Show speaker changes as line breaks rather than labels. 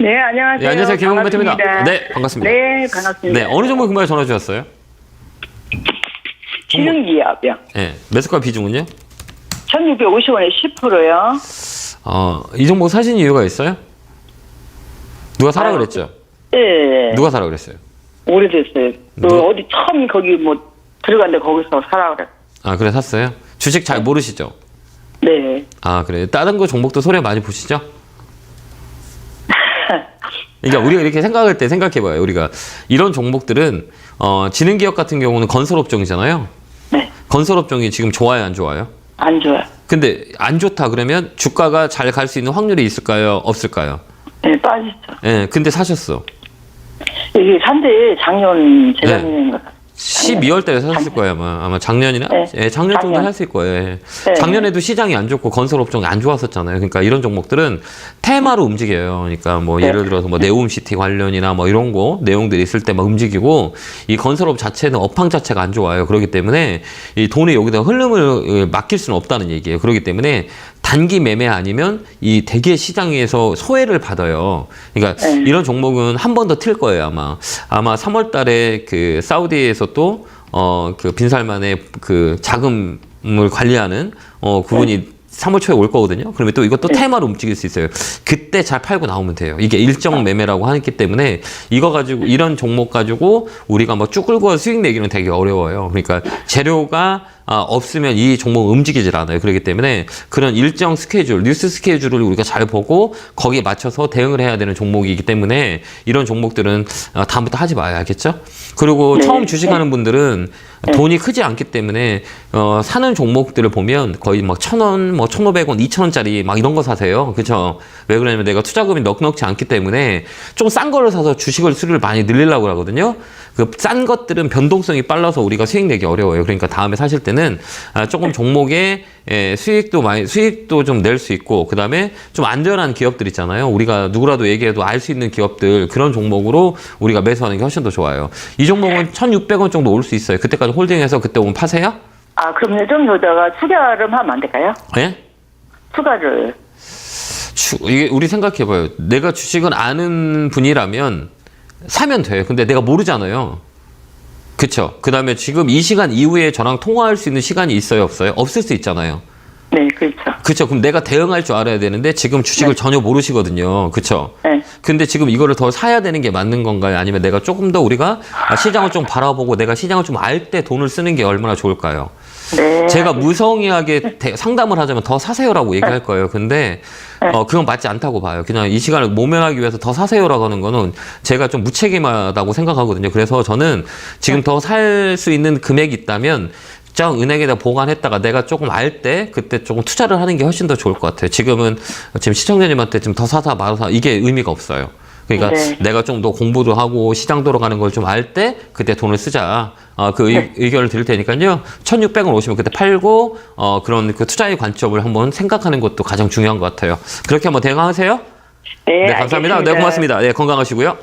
네, 안녕하세요.
네, 안녕하세요. 김홍범입니다.
반갑습니다.
네, 반갑습니다.
네, 반갑습니다.
네, 어느 종목 금요일 전화 주셨어요?
지능기압이요.
네, 매수가 비중은요?
1650원에 10%요.
어, 이 종목 사신 이유가 있어요? 누가 사라
아유,
그랬죠?
네,
누가 사라 그랬어요?
오래됐어요. 그
누-
어디 처음 거기 뭐 들어갔는데 거기서 사라 그래.
아, 그래 샀어요? 주식 잘 모르시죠?
네.
아, 그래. 다른 거 종목도 소리 많이 보시죠? 그러니까 우리가 이렇게 생각할 때 생각해봐요. 우리가 이런 종목들은 어, 지능 기업 같은 경우는 건설업종이잖아요.
네.
건설업종이 지금 좋아요, 안 좋아요?
안 좋아요.
근데 안 좋다 그러면 주가가 잘 갈 수 있는 확률이 있을까요? 없을까요?
네, 빠졌죠.
예, 근데 사셨어.
이게 산대 작년 재작년인가.
네. 12월 달에 사셨을 거예요, 아마. 아마 작년이나?
네.
예, 작년 정도
작년.
샀을 거예요. 예.
네.
작년에도 시장이 안 좋고 건설 업종이 안 좋았었잖아요. 그러니까 이런 종목들은 테마로 움직여요. 그러니까 뭐
네.
예를 들어서 뭐 네옴시티 관련이나 뭐 이런 거 내용들이 있을 때 막 움직이고 이 건설업 자체는 업황 자체가 안 좋아요. 그렇기 때문에 이 돈이 여기다 흐름을 맡길 수는 없다는 얘기예요. 그렇기 때문에 단기 매매 아니면 이 대개 시장에서 소외를 받아요. 그러니까
네.
이런 종목은 한 번 더 틀 거예요 아마 아마 3월 달에 그 사우디에서 또 어 그 빈살만의 그 자금을 관리하는 어 그분이 3월 초에 올 거거든요. 그러면 또 이것도
네.
테마로 움직일 수 있어요. 그때 잘 팔고 나오면 돼요. 이게 일정 매매라고 하기 때문에 이거 가지고 이런 종목 가지고 우리가 뭐 쭉 끌고 수익 내기는 되게 어려워요. 그러니까 재료가 아, 없으면 이 종목 움직이질 않아요. 그렇기 때문에 그런 일정 스케줄, 뉴스 스케줄을 우리가 잘 보고 거기에 맞춰서 대응을 해야 되는 종목이기 때문에 이런 종목들은 어, 다음부터 하지 마야 알겠죠? 그리고
네.
처음 주식하는 분들은
네.
돈이 크지 않기 때문에 어, 사는 종목들을 보면 거의 막 천 원, 뭐 천오백 원, 이천 원짜리 막 이런 거 사세요. 그렇죠? 왜 그러냐면 내가 투자금이 넉넉지 않기 때문에 좀 싼 거를 사서 주식을 수를 많이 늘리려고 하거든요. 그 싼 것들은 변동성이 빨라서 우리가 수익 내기 어려워요. 그러니까 다음에 사실 때는 아, 조금 종목에 예, 수익도 많이 수익도 좀 낼 수 있고 그다음에 좀 안전한 기업들 있잖아요. 우리가 누구라도 얘기해도 알 수 있는 기업들 그런 종목으로 우리가 매수하는 게 훨씬 더 좋아요. 이 종목은 1,600원 정도 올 수 있어요. 그때까지 홀딩해서 그때 오면 파세요?
아, 그러면 좀 여다가 투자를 하면 안 될까요?
예?
투자를.
추- 이게 우리 생각해봐요. 내가 주식은 아는 분이라면 사면 돼요. 근데 내가 모르잖아요. 그쵸? 그 다음에 지금 이 시간 이후에 저랑 통화할 수 있는 시간이 있어요? 없어요? 없을 수 있잖아요.
네, 그렇죠.
그쵸? 그럼 내가 대응할 줄 알아야 되는데 지금 주식을 전혀 모르시거든요. 그쵸?
네.
근데 지금 이거를 더 사야 되는 게 맞는 건가요? 아니면 내가 조금 더 우리가 아, 시장을 좀 바라보고 내가 시장을 좀 알 때 돈을 쓰는 게 얼마나 좋을까요?
네.
제가 무성의하게 대- 상담을 하자면 더 사세요라고 얘기할 거예요. 근데 어, 그건 맞지 않다고 봐요. 그냥 이 시간을 모면하기 위해서 더 사세요라고 하는 거는 제가 좀 무책임하다고 생각하거든요. 그래서 저는 지금 더 살 수 있는 금액이 있다면 정 은행에다 보관했다가 내가 조금 알 때 그때 조금 투자를 하는 게 훨씬 더 좋을 것 같아요. 지금은 지금 시청자님한테 좀더 사사 말아사 이게 의미가 없어요. 그러니까
네.
내가 좀 더 공부도 하고 시장 돌아가는 걸 좀 알 때 그때 돈을 쓰자. 어, 그
네.
의, 견을 드릴 테니까요. 1600원 오시면 그때 팔고 어, 그런 그 투자의 관점을 한번 생각하는 것도 가장 중요한 것 같아요. 그렇게 한번 대응하세요.
네,
네, 감사합니다. 네,
알겠습니다.
고맙습니다. 네, 건강하시고요.